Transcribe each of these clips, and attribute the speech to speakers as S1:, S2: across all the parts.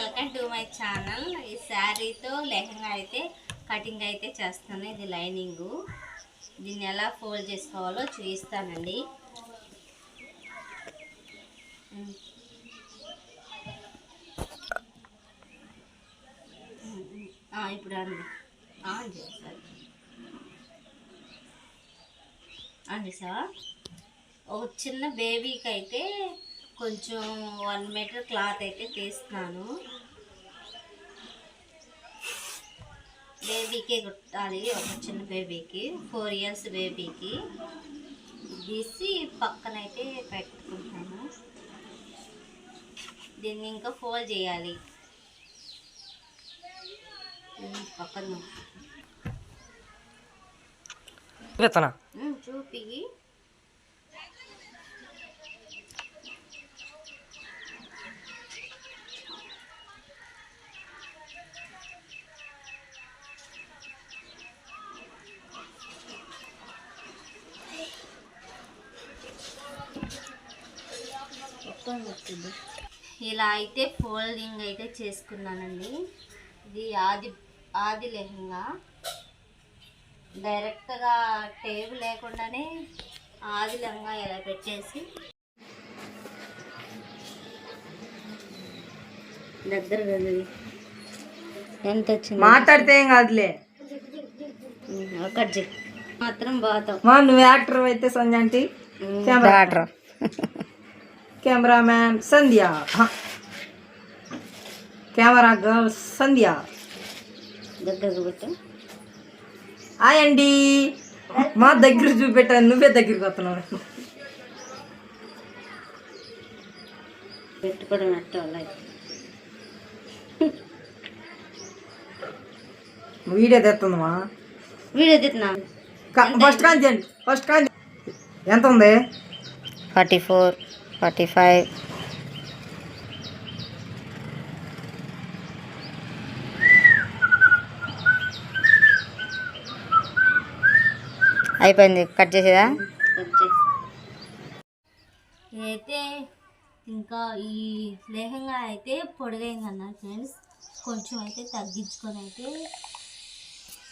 S1: Welcome to my channel ఈ శారీతో లెహంగా అయితే cutting అయితే చేస్తాను. ఇది లైనింగు. దీన్ని ఎలా ఫోల్డ్ చేసుకోవాలో చూపిస్తానండి. ఇప్పుడు అండి ఆన్ చేస్తాను అండి సార్ ఒక చిన్న బేబీకి అయితే కొంచెం వన్ మీటర్ క్లాత్ అయితే తీస్తున్నాను. బేబీకే కుట్టాలి ఒక చిన్న బేబీకి ఫోర్ ఇయర్స్ బేబీకి. తీసి పక్కనైతే పెట్టుకుంటాను. దీన్ని ఇంకా ఫోల్డ్ చేయాలి. పక్కన
S2: విత్తన
S1: చూపి ఇలా అయితే ఫోల్డింగ్ అయితే చేసుకున్నానండి. ఇది ఆది ఆది లెహంగా. డైరెక్ట్గా టేబుల్ లేకుండానే ఆది లెహంగా ఇలా పెట్టేసి దగ్గర కదండి ఎంత వచ్చింది?
S2: మాట్లాడితే ఏం కాదులే.
S1: చెక్ మాత్రం బాగా
S2: నువ్వు యాక్టర్ అయితే అంటే camera. Cameraman Sandhya. Camera girl Sandhya hi అండి మా దగ్గర చూపెట్టాను నువ్వే దగ్గరికి వస్తున్నావు.
S1: పెట్టుకోవడం
S2: వీడియో తెస్తుందమ్మా
S1: వీడియో తిన్నా
S2: ఫస్ట్ కాంతి అండి. ఫస్ట్ కాంతి. ఎంత ఉంది?
S1: Forty four. ఫార్టీ ఫైవ్ అయిపోయింది. కట్ చేసేదా? అయితే ఇంకా ఈ లేహంగా అయితే పొడిగైంది అన్నారు ఫ్రెండ్స్. కొంచెం అయితే తగ్గించుకొని అయితే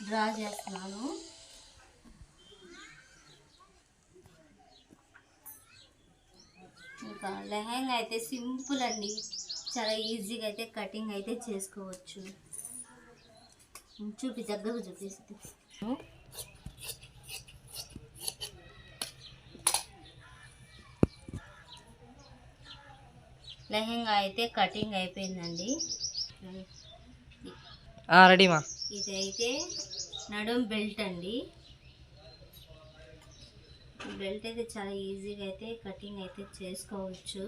S1: డ్రా చేస్తున్నాను. ఇంకా లెహంగా అయితే సింపుల్ అండి. చాలా ఈజీగా అయితే కటింగ్ అయితే చేసుకోవచ్చు. చూపి దగ్గరకు చూపిస్తే లెహంగా అయితే కటింగ్ అయిపోయిందండి.
S2: రెడీమా?
S1: ఇదైతే నడుం బెల్ట్ అండి. బెల్ట్ అయితే చాలా ఈజీగా అయితే కటింగ్ అయితే చేసుకోవచ్చు.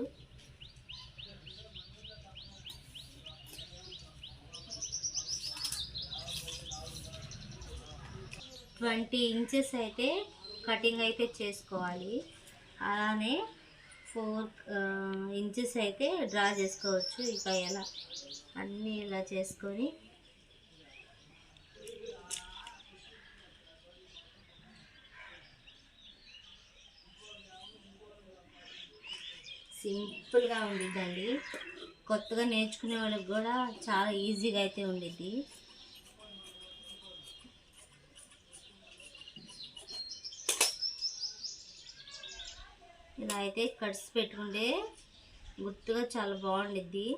S1: ట్వంటీ ఇంచెస్ అయితే కటింగ్ అయితే చేసుకోవాలి. అలానే ఫోర్ ఇంచెస్ అయితే డ్రా చేసుకోవచ్చు. ఇక ఎలా? అన్నీ ఇలా చేసుకొని సింపుల్గా ఉండిద్దండి. కొత్తగా నేర్చుకునే వాళ్ళకి కూడా చాలా ఈజీగా అయితే ఉండిద్ది. ఇలా అయితే కట్స్ పెట్టుకుంటే గుర్తుగా చాలా బాగుండిద్ది.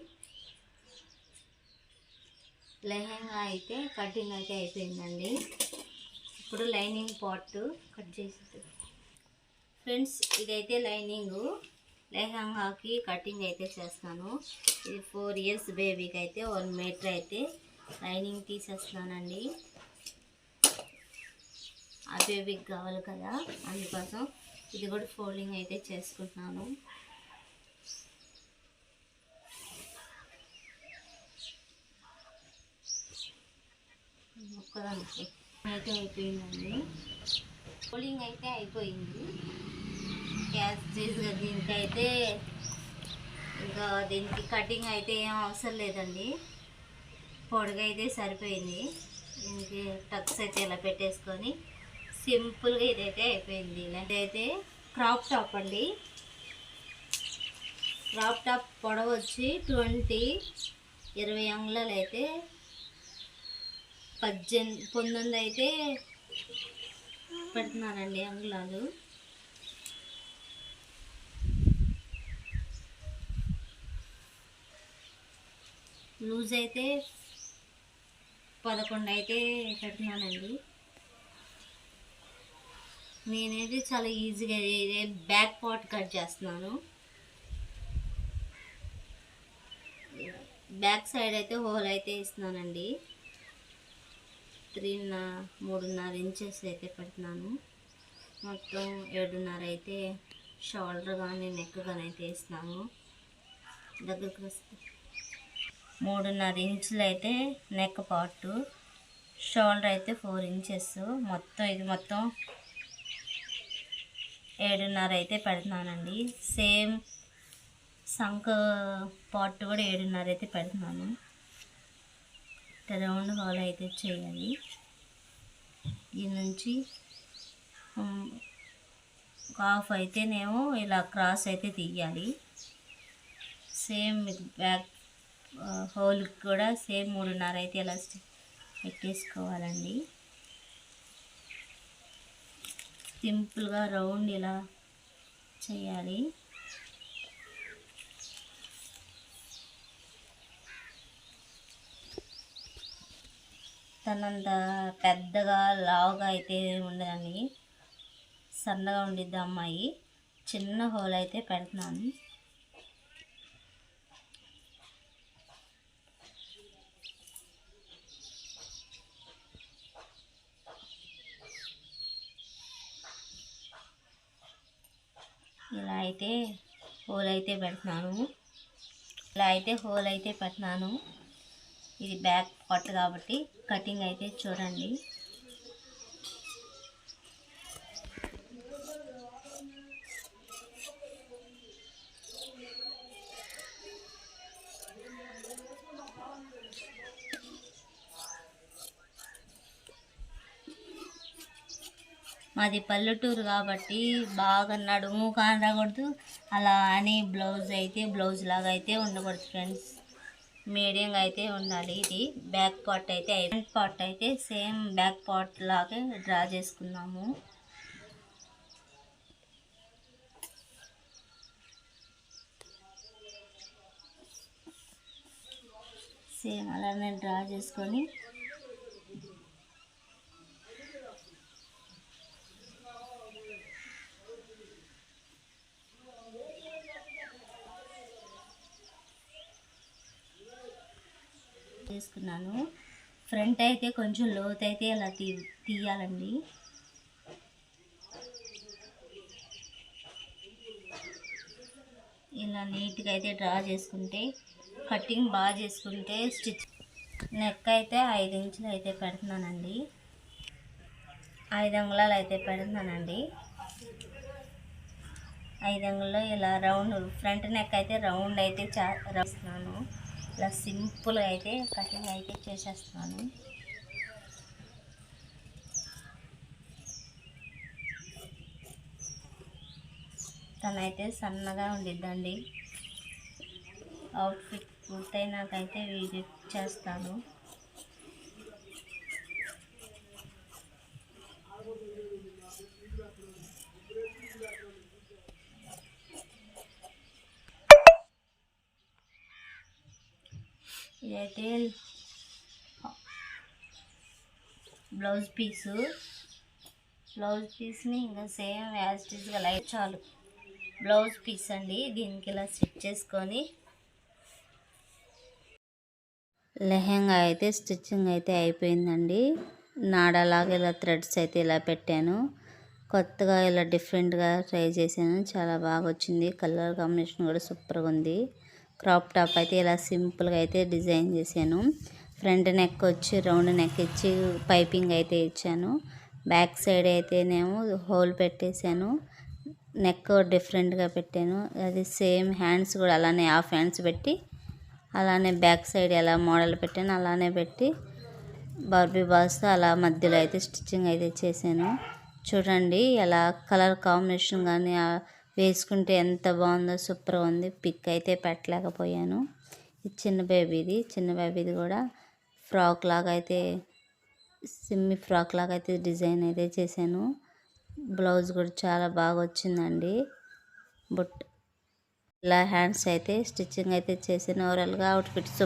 S1: లెహంగా అయితే కటింగ్ అయితే అయిపోయిందండి. ఇప్పుడు లైనింగ్ పార్ట్ కట్ చేసి ఫ్రెండ్స్ ఇదైతే లైనింగు. లెహంగాకి కటింగ్ అయితే చేస్తాను. ఇది ఫోర్ ఇయర్స్ బేబీకి అయితే వన్ మీటర్ అయితే లైనింగ్ తీసేస్తున్నానండి. ఆ బేబీకి కావాలి కదా అందుకోసం ఇది కూడా ఫోల్డింగ్ అయితే చేసుకుంటున్నాను. ఒక్కదానికి అయితే అయిపోయిందండి. ఫోల్డింగ్ అయితే అయిపోయింది. గ్యాస్ దీనికి దీనికైతే ఇంకా దీనికి కటింగ్ అయితే ఏం అవసరం లేదండి. పొడుగు అయితే సరిపోయింది. దీనికి టక్స్ అయితే ఇలా పెట్టేసుకొని సింపుల్గా ఇదైతే అయిపోయింది. ఇదైతే క్రాప్ టాప్ అండి. క్రాప్ టాప్ పొడవ వచ్చి ట్వంటీ ఇరవై అంగుళాలు అయితే పద్దెనిమిది పంతొమ్మిది అయితే పెడుతున్నారండి అంగుళాలు. లూజ్ అయితే పదకొండు అయితే కట్టినానండి. నేనైతే చాలా ఈజీగా ఇదే బ్యాక్ పార్ట్ కట్ చేస్తున్నాను. బ్యాక్ సైడ్ అయితే హోల్ అయితే ఇస్తున్నానండి త్రీన్న మూడున్నర ఇంచెస్ అయితే పెడుతున్నాను. మొత్తం ఏడున్నర అయితే షోల్డర్ కానీ నెక్ కానీ అయితే ఇస్తున్నాను దగ్గరకు వస్తే మూడున్నర ఇంచులు అయితే నెక్ పార్ట్ షోల్డర్ అయితే ఫోర్ ఇంచెస్. మొత్తం ఇది మొత్తం ఏడున్నర అయితే పెడుతున్నానండి. సేమ్ సంక పార్ట్ కూడా ఏడున్నర అయితే పెడుతున్నాను. రౌండ్ హోల్ అయితే చేయాలి. ఈ నుంచి హాఫ్ అయితేనేమో ఇలా క్రాస్ అయితే తీయాలి. సేమ్ బ్యాక్ హోల్కి కూడా సేమ్ మూడున్నర అయితే ఇలా పెట్టేసుకోవాలండి. సింపుల్గా రౌండ్ ఇలా చేయాలి. తనంత పెద్దగా లావుగా అయితే ఉండదండి. సన్నగా ఉండిద్ది అమ్మాయి. చిన్న హోల్ అయితే పెడుతున్నాను ఇలా అయితే హోల్ అయితే పెడుతున్నాను. ఇలా అయితే హోల్ అయితే పెట్టినాను. ఇది బ్యాక్ పార్ట్ కాబట్టి కటింగ్ అయితే చూడండి. మాది పల్లెటూరు కాబట్టి బాగా నడుము కానకూడదు అలా అని బ్లౌజ్ అయితే బ్లౌజ్ లాగా అయితే ఉండకూడదు ఫ్రెండ్స్. మీడియంగా అయితే ఉండాలి ఇది. బ్యాక్ పార్ట్ అయితే ఫ్రంట్ పార్ట్ అయితే సేమ్ బ్యాక్ పార్ట్ లాగే డ్రా చేసుకున్నాము. సేమ్ అలానే డ్రా చేసుకొని చేసుకున్నాను. ఫ్రంట్ అయితే కొంచెం లోతు అయితే ఇలా తీ తీయాలండి. ఇలా నీట్గా అయితే డ్రా చేసుకుంటే కటింగ్ బాగా చేసుకుంటే స్టిచ్ నెక్ అయితే ఐదు ఇంచులు అయితే పెడుతున్నానండి. ఐదు అంగుళాలు అయితే పెడుతున్నానండి. ఐదు అంగుల్లో ఇలా రౌండ్ ఫ్రంట్ నెక్ అయితే రౌండ్ అయితే చా ఇలా సింపుల్గా అయితే కటింగ్ అయితే చేసేస్తున్నాను. తనైతే సన్నగా ఉండిద్దండి. అవుట్ఫిట్ పూర్తయినాకైతే విజిట్ చేస్తాను. ఇదైతే బ్లౌజ్ పీసు. బ్లౌజ్ పీస్ని ఇంకా సేమ్ యాజ్టీస్గా లైట్ చాలు. బ్లౌజ్ పీస్ అండి దీనికి ఇలా స్టిచ్ చేసుకొని. లెహెంగా అయితే స్టిచ్చింగ్ అయితే అయిపోయిందండి. నాడలాగా ఇలా థ్రెడ్స్ అయితే ఇలా పెట్టాను. కొత్తగా ఇలా డిఫరెంట్గా ట్రై చేశాను. చాలా బాగా వచ్చింది. కలర్ కాంబినేషన్ కూడా సూపర్గా ఉంది. క్రాప్ టాప్ అయితే ఇలా సింపుల్గా అయితే డిజైన్ చేశాను. ఫ్రంట్ నెక్ వచ్చి రౌండ్ నెక్ ఇచ్చి పైపింగ్ అయితే ఇచ్చాను. బ్యాక్ సైడ్ అయితేనేమో హోల్ పెట్టేశాను. నెక్ డిఫరెంట్గా పెట్టాను. అది సేమ్ హ్యాండ్స్ కూడా అలానే హాఫ్ హ్యాండ్స్ పెట్టి అలానే బ్యాక్ సైడ్ ఎలా మోడల్ పెట్టాను అలానే పెట్టి బార్బీ బాల్స్తో అలా మధ్యలో అయితే స్టిచ్చింగ్ అయితే చేశాను. చూడండి ఎలా కలర్ కాంబినేషన్ కానీ వేసుకుంటే ఎంత బాగుందో సూపర్ ఉంది. పిక్ అయితే పెట్టలేకపోయాను. ఇది చిన్న బేబీది చిన్న బేబీది కూడా ఫ్రాక్ లాగా అయితే సిమ్మి ఫ్రాక్ లాగా అయితే డిజైన్ అయితే చేశాను. బ్లౌజ్ కూడా చాలా బాగా వచ్చిందండి. బుట్ ఇలా హ్యాండ్స్ అయితే స్టిచ్చింగ్ అయితే చేసాను ఓవరాల్గా అవుట్ఫిట్స్